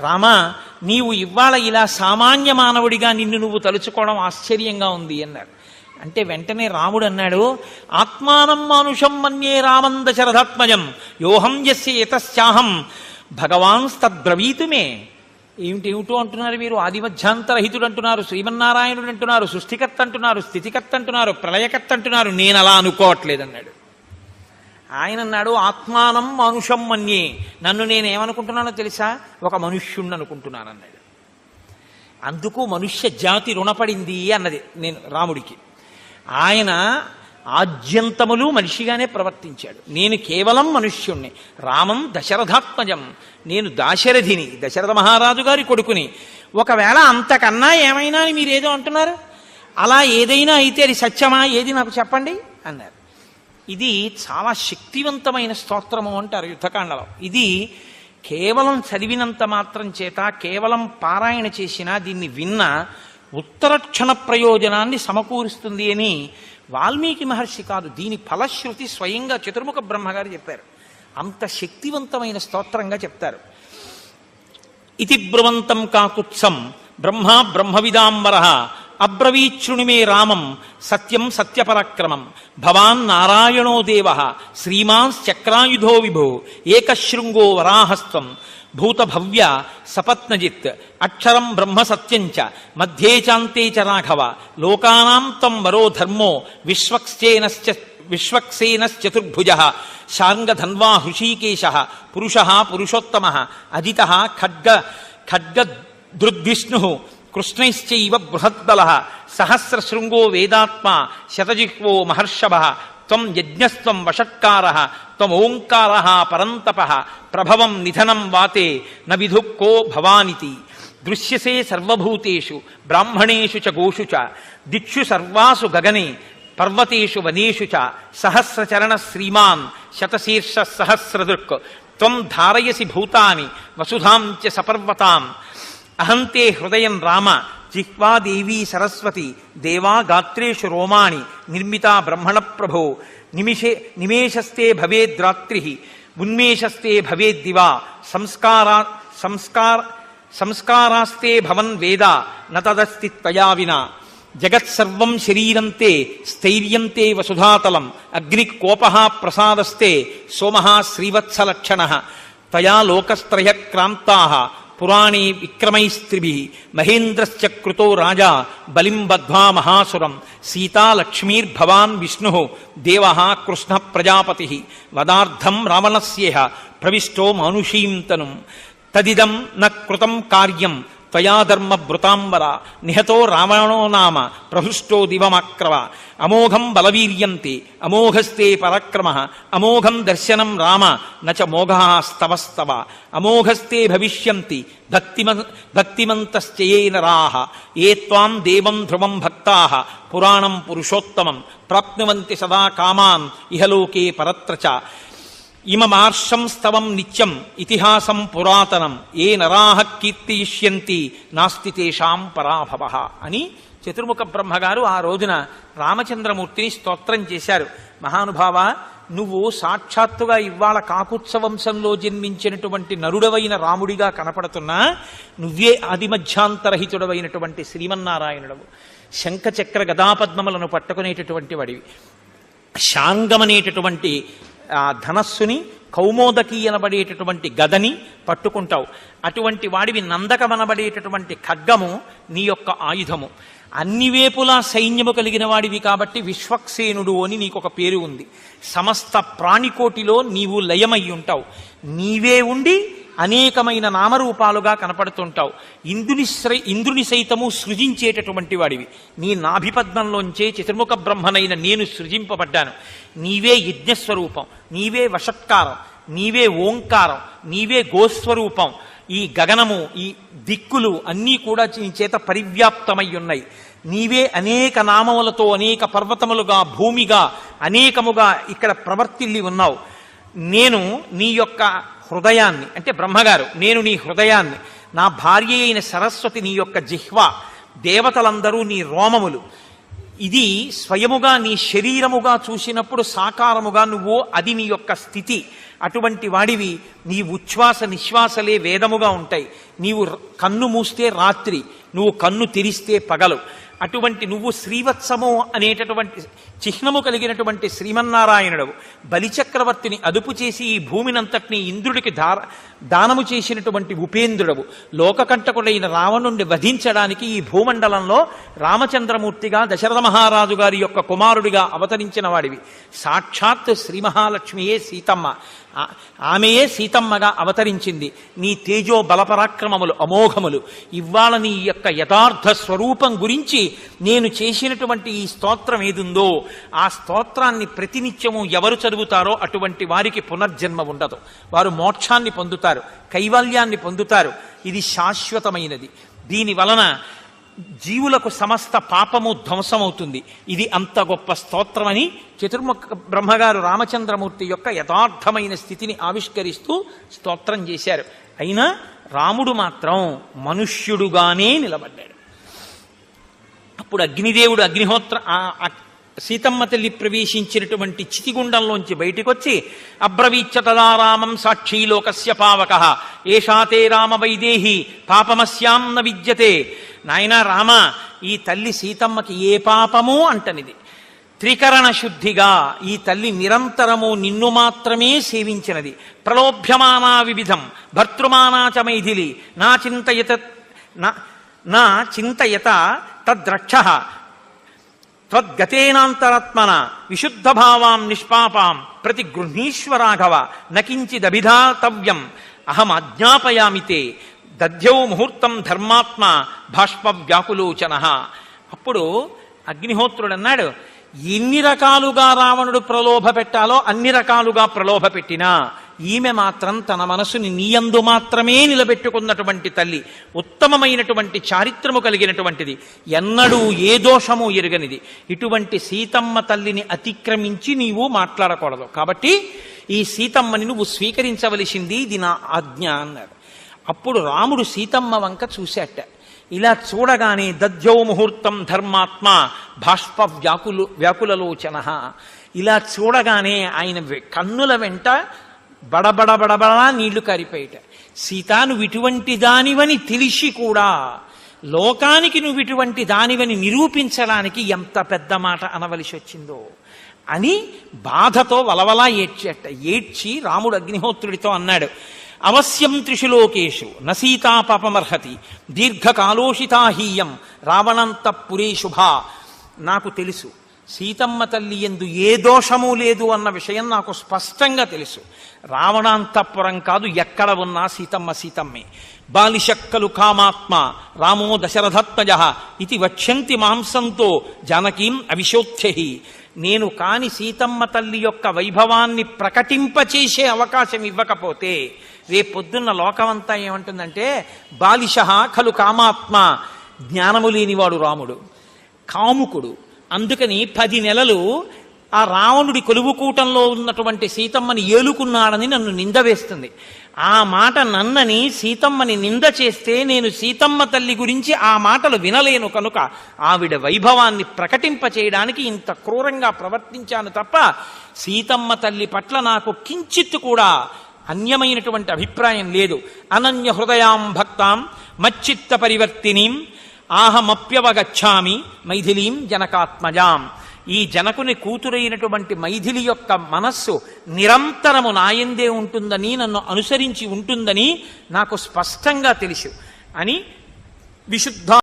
రామా నీవు ఇవాళ ఇలా సామాన్య మానవుడిగా నిన్ను నువ్వు తలుచుకోవడం ఆశ్చర్యంగా ఉంది అన్నాడు అంటే వెంటనే రాముడు అన్నాడు ఆత్మానం మానుషం మన్యే రామం దశరథాత్మజం యోహం యస్య యతశ్చాహం భగవాన్ తద్బ్రవీతుమే ఏమిటేమిటో అంటున్నారు మీరు ఆదిమధ్యాంతరహితుడు అంటున్నారు శ్రీమన్నారాయణుడు అంటున్నారు సృష్టికర్త అంటున్నారు స్థితికర్త అంటున్నారు ప్రళయకర్త అంటున్నారు. నేను అలా అనుకోవట్లేదు అన్నాడు. ఆయన అన్నాడు ఆత్మానం మనుషం మన్యే. నన్ను నేను ఏమనుకుంటున్నానో తెలుసా? ఒక మనుష్యుణ్ణి అనుకుంటున్నాను అన్నాడు అందుకు మనుష్య జాతి రుణపడింది అన్నది నేను రాముడికి. ఆయన ఆద్యంతములు మనిషిగానే ప్రవర్తించాడు. నేను కేవలం మనుష్యుణ్ణి. రామం దశరథాత్మజం. నేను దాశరథిని దశరథ మహారాజు గారి కొడుకుని. ఒకవేళ అంతకన్నా ఏమైనా అని మీరేదో అంటున్నారు? అలా ఏదైనా అయితే అది సత్యమా? ఏది నాకు చెప్పండి? అన్నారు. ఇది చాలా శక్తివంతమైన స్తోత్రము అంటారు యుద్ధకాండలో. ఇది కేవలం చదివినంత మాత్రం చేత కేవలం పారాయణ చేసినా దీన్ని విన్న ఉత్తరక్షణ ప్రయోజనాన్ని సమకూరుస్తుంది అని వాల్మీకి మహర్షి కాదు దీని ఫలశ్రుతి స్వయంగా చతుర్ముఖ బ్రహ్మగారు చెప్పారు. అంత శక్తివంతమైన స్తోత్రంగా చెప్తారు. ఇతి బ్రువంతం కాకుత్సం బ్రహ్మ బ్రహ్మవిదాంబర అబ్రవీచ్రుణి రామం సత్యం సత్యపరాక్రమం. భవాన్ నారాయణో దేవ శ్రీమాంశ్చక్రాయుధో విభో ఏకశృంగో వరాహస్తం భూతభవ్య సపత్నజిత్ అక్షరం బ్రహ్మ సత్యంచ మధ్యే చాంతే చ రాఘవ లోకానాం తం వరో ధర్మో విశ్వక్సేనశ్చ విశ్వక్సేనశ్చతుర్భుజ. శాంగధన్వా హృషీకేశ పురుష పురుషోత్తమ అజిత ఖడ్గ ఖడ్గ దృద్విష్ణు కృష్ణైశ్చైవ బృహద్బల సహస్రశృంగో వేదాత్మ శతజిహ్వో మహర్షభ త్వం యజ్ఞస్త్వం వషట్కార త్వం ఓంకార పరంతప ప్రభవం నిధనం వాతే న విధు భవానితి. దృశ్యసే సర్వభూతేషు బ్రాహ్మణేషు చ గోషు చ దిక్షు సర్వాసు గగనే పర్వతేషు వనేషు చ సహస్రచరణ శ్రీమాన్ శతశీర్ష సహస్రదృక్ త్వం ధారయసి భూతాని వసుధాం చ సపర్వతాం. అహంతే హృదయం రామ జిహ్వాదేవీ సరస్వతి దేవా గాత్రేషు రోమాణి నిర్మిత బ్రహ్మణ ప్రభో నిమిషే నిమేషస్తే భవేద్రాత్రి ఉన్మేషస్తే భవేద్దివా సంస్కారా సంస్కార సంస్కారాస్తే భవన్ వేద నతదస్తి త్వయా వినా జగత్సర్వం శరీరంతే స్థైర్యంతే వసుధాతలం అగ్ని కోప ప్రసాదస్తే సోమ శ్రీవత్సలక్షణ తయా లోకస్త్రయ క్రాంతా పురాణీ విక్రమైస్త్రిభి మహేంద్రశ్చ కృతో రాజా బలిం బద్ధ్వా మహాసురం సీతాలక్ష్మీర్భవాన్ విష్ణు దేవ కృష్ణ ప్రజాపతి వదార్థం రావణస్యేహ ప్రవిష్టో మానుషీం తనుం తదిదం న కృతం కార్యం త్వయాధర్మ భృతాంబర నిహతో రావణో నామ ప్రహృష్టో దివమాక్రవ అమోఘం బలవీర్యంతి అమోఘస్తే పరక్రమ అమోఘం దర్శనం రామ నచ మోఘ స్తవస్తవ అమోఘస్తే భవిష్యంతి భక్తిమ భక్తిమంతశ్చయే ఏ త్వాం దేవం ధ్రువం భక్తా పురాణం పురుషోత్తమం ప్రాప్నువంతి సదా కామాన్ ఇహలోకే పరత్ర చ ఇమమార్షం స్తవం నిత్యం ఇతిహాసం పురాతనం ఏ నరాహ కీర్తియిష్యంతి నాస్తి తేషాం పరాభవ అని చతుర్ముఖ బ్రహ్మగారు ఆ రోజున రామచంద్రమూర్తిని స్తోత్రం చేశారు. మహానుభావ నువ్వు సాక్షాత్తుగా ఇవాళ కాకుత్సవంశంలో జన్మించినటువంటి నరుడవైన రాముడిగా కనపడుతున్నా నువ్వే ఆదిమధ్యాంతరహితుడవైనటువంటి శ్రీమన్నారాయణుడవు. శంఖచక్ర గదాపద్మములను పట్టుకునేటటువంటి వాడివి. శాంగమనేటటువంటి ఆ ధనస్సుని కౌమోదకి అనబడేటటువంటి గదని పట్టుకుంటావు. అటువంటి వాడివి నందకమనబడేటటువంటి ఖడ్గము నీ యొక్క ఆయుధము. అన్ని వేపులా సైన్యము కలిగిన వాడివి కాబట్టి విశ్వక్సేనుడు అని నీకు ఒక పేరు ఉంది. సమస్త ప్రాణికోటిలో నీవు లయమై ఉంటావు నీవే ఉండి అనేకమైన నామరూపాలుగా కనపడుతుంటావు. ఇంద్రుని శ్రై ఇంద్రుని సైతము సృజించేటటువంటి వాడివి. నీ నాభిపద్మంలోంచే చతుర్ముఖ బ్రహ్మనైన నేను సృజింపబడ్డాను. నీవే యజ్ఞస్వరూపం నీవే వషత్కారం నీవే ఓంకారం నీవే గోస్వరూపం. ఈ గగనము ఈ దిక్కులు అన్నీ కూడా నీ చేత పరివ్యాప్తమై ఉన్నాయి. నీవే అనేక నామములతో అనేక పర్వతములుగా భూమిగా అనేకముగా ఇక్కడ ప్రవర్తిల్లి ఉన్నావు. నేను నీ యొక్క హృదయాన్ని అంటే బ్రహ్మగారు నేను నీ హృదయాన్ని నా భార్య అయిన సరస్వతి నీ యొక్క జిహ్వ దేవతలందరూ నీ రోమములు. ఇది స్వయముగా నీ శరీరముగా చూసినప్పుడు సాకారముగా నువ్వు అది నీ యొక్క స్థితి. అటువంటి వాడివి నీ ఉచ్ఛ్వాస నిశ్వాసలే వేదముగా ఉంటాయి. నీవు కన్ను మూస్తే రాత్రి నువ్వు కన్ను తెరిస్తే పగలు. అటువంటి నువ్వు శ్రీవత్సము అనేటటువంటి చిహ్నము కలిగినటువంటి శ్రీమన్నారాయణుడు బలిచక్రవర్తిని అదుపు చేసి ఈ భూమినంతటిని ఇంద్రుడికి దార దానము చేసినటువంటి ఉపేంద్రుడవు. లోకకంటకుడైన రావణుణ్ణి వధించడానికి ఈ భూమండలంలో రామచంద్రమూర్తిగా దశరథ మహారాజు గారి యొక్క కుమారుడిగా అవతరించిన వాడివి. సాక్షాత్ శ్రీ మహాలక్ష్మియే సీతమ్మ ఆమెయే సీతమ్మగా అవతరించింది. నీ తేజో బలపరాక్రమములు అమోఘములు. ఇవాళ నీ యొక్క యథార్థ స్వరూపం గురించి నేను చేసినటువంటి ఈ స్తోత్రం ఏదుందో ఆ స్తోత్రాన్ని ప్రతినిత్యము ఎవరు చదువుతారో అటువంటి వారికి పునర్జన్మ ఉండదు. వారు మోక్షాన్ని పొందుతారు కైవల్యాన్ని పొందుతారు. ఇది శాశ్వతమైనది. దీని వలన జీవులకు సమస్త పాపము ధ్వంసమవుతుంది. ఇది అంత గొప్ప స్తోత్రమని చతుర్ముఖ బ్రహ్మగారు రామచంద్రమూర్తి యొక్క యథార్థమైన స్థితిని ఆవిష్కరిస్తూ స్తోత్రం చేశారు. అయినా రాముడు మాత్రం మనుష్యుడుగానే నిలబడ్డాడు. అప్పుడు అగ్నిదేవుడు అగ్నిహోత్ర సీతమ్మ తల్లి ప్రవేశించినటువంటి చితిగుండంలోంచి బయటికొచ్చి అబ్రవీచ్చ తదా రామం సాక్షీ లోకస్య పావక. ఏషాతే రామ వైదేహి పాపమస్యాం న విద్యతే. నాయనా రామ ఈ తల్లి సీతమ్మకి ఏ పాపము అంటనిది. త్రికరణ శుద్ధిగా ఈ తల్లి నిరంతరము నిన్ను మాత్రమే సేవించినది. ప్రలోభ్యమానా వివిధం భర్తృమానా చ మైథిలి. నా చింతయత నా- నా చింతయత తద్రక్ష. త్వద్గతేనాంతరాత్మన విశుద్ధ భావాం నిష్పాపాం ప్రతి గృహీశ్వరాఘవ నకించిదభిధాతవ్యం. అహం అజ్ఞాపయామితే దధ్యౌ ముహూర్తం ధర్మాత్మ భాష్ప వ్యాకులోచన అప్పుడు అగ్నిహోత్రుడు అన్నాడు ఎన్ని రకాలుగా రావణుడు ప్రలోభ పెట్టాలో అన్ని రకాలుగా ప్రలోభ పెట్టినా ఈమె మాత్రం తన మనసుని నీయందు మాత్రమే నిలబెట్టుకున్నటువంటి తల్లి ఉత్తమమైనటువంటి చారిత్రము కలిగినటువంటిది. ఎన్నడూ ఏ దోషము ఎరుగనిది. ఇటువంటి సీతమ్మ తల్లిని అతిక్రమించి నీవు మాట్లాడకూడదు. కాబట్టి ఈ సీతమ్మని నువ్వు స్వీకరించవలసింది ఇది నా ఆజ్ఞ అన్నాడు. అప్పుడు రాముడు సీతమ్మ వంక చూశాట ఇలా చూడగానే దద్యో ముహూర్తం ధర్మాత్మ బాష్ప వ్యాకులు వ్యాకులలోచన. ఇలా చూడగానే ఆయన కన్నుల వెంట బడబడ బడబడా నీళ్ళు కారిపోయేట. సీత నువ్వు ఇటువంటి దానివని తెలిసి కూడా లోకానికి నువ్వు ఇటువంటి దానివని నిరూపించడానికి ఎంత పెద్ద మాట అనవలసి వచ్చిందో అని బాధతో వలవలా ఏడ్చేట. ఏడ్చి రాముడు అగ్నిహోత్రుడితో అన్నాడు అవశ్యం త్రిషులోకేషు నసీతా పాపమర్హతి దీర్ఘకాలోషితాహీయం రావణంత శుభ నాకు తెలుసు. సీతమ్మ తల్లి ఎందు ఏ దోషము లేదు అన్న విషయం నాకు స్పష్టంగా తెలుసు. రావణాంతపురం కాదు ఎక్కడ ఉన్నా సీతమ్మ సీతమ్మే. బాలిశక్కలు కామాత్మ రామో దశరథత్మజ ఇది వచ్చంతి మాంసంతో జానకీం అవిశోధ్యహి. నేను కాని సీతమ్మ తల్లి యొక్క వైభవాన్ని ప్రకటింపచేసే అవకాశం ఇవ్వకపోతే రేపొద్దున్న లోకమంతా ఏమంటుందంటే బాలిష ఖలు కామాత్మ జ్ఞానము లేనివాడు రాముడు కాముకుడు. అందుకని పది నెలలు ఆ రావణుడి కొలువుకూటంలో ఉన్నటువంటి సీతమ్మని ఏలుకున్నాడని నన్ను నింద వేస్తుంది. ఆ మాట నన్నని సీతమ్మని నింద చేస్తే నేను సీతమ్మ తల్లి గురించి ఆ మాటలు వినలేను కనుక ఆవిడ వైభవాన్ని ప్రకటింపచేయడానికి ఇంత క్రూరంగా ప్రవర్తించాను తప్ప సీతమ్మ తల్లి పట్ల నాకు కించిత్తు కూడా అన్యమైనటువంటి అభిప్రాయం లేదు. అనన్య హృదయాం భక్తాం మచ్చిత్త పరివర్తినీం ఆహమప్యవగచ్చామి మైథిలీం జనకాత్మజాం. ఈ జనకుని కూతురైనటువంటి మైథిలి యొక్క మనస్సు నిరంతరము నాయందే ఉంటుందని నన్ను అనుసరించి ఉంటుందని నాకు స్పష్టంగా తెలుసు. అని విశుద్ధ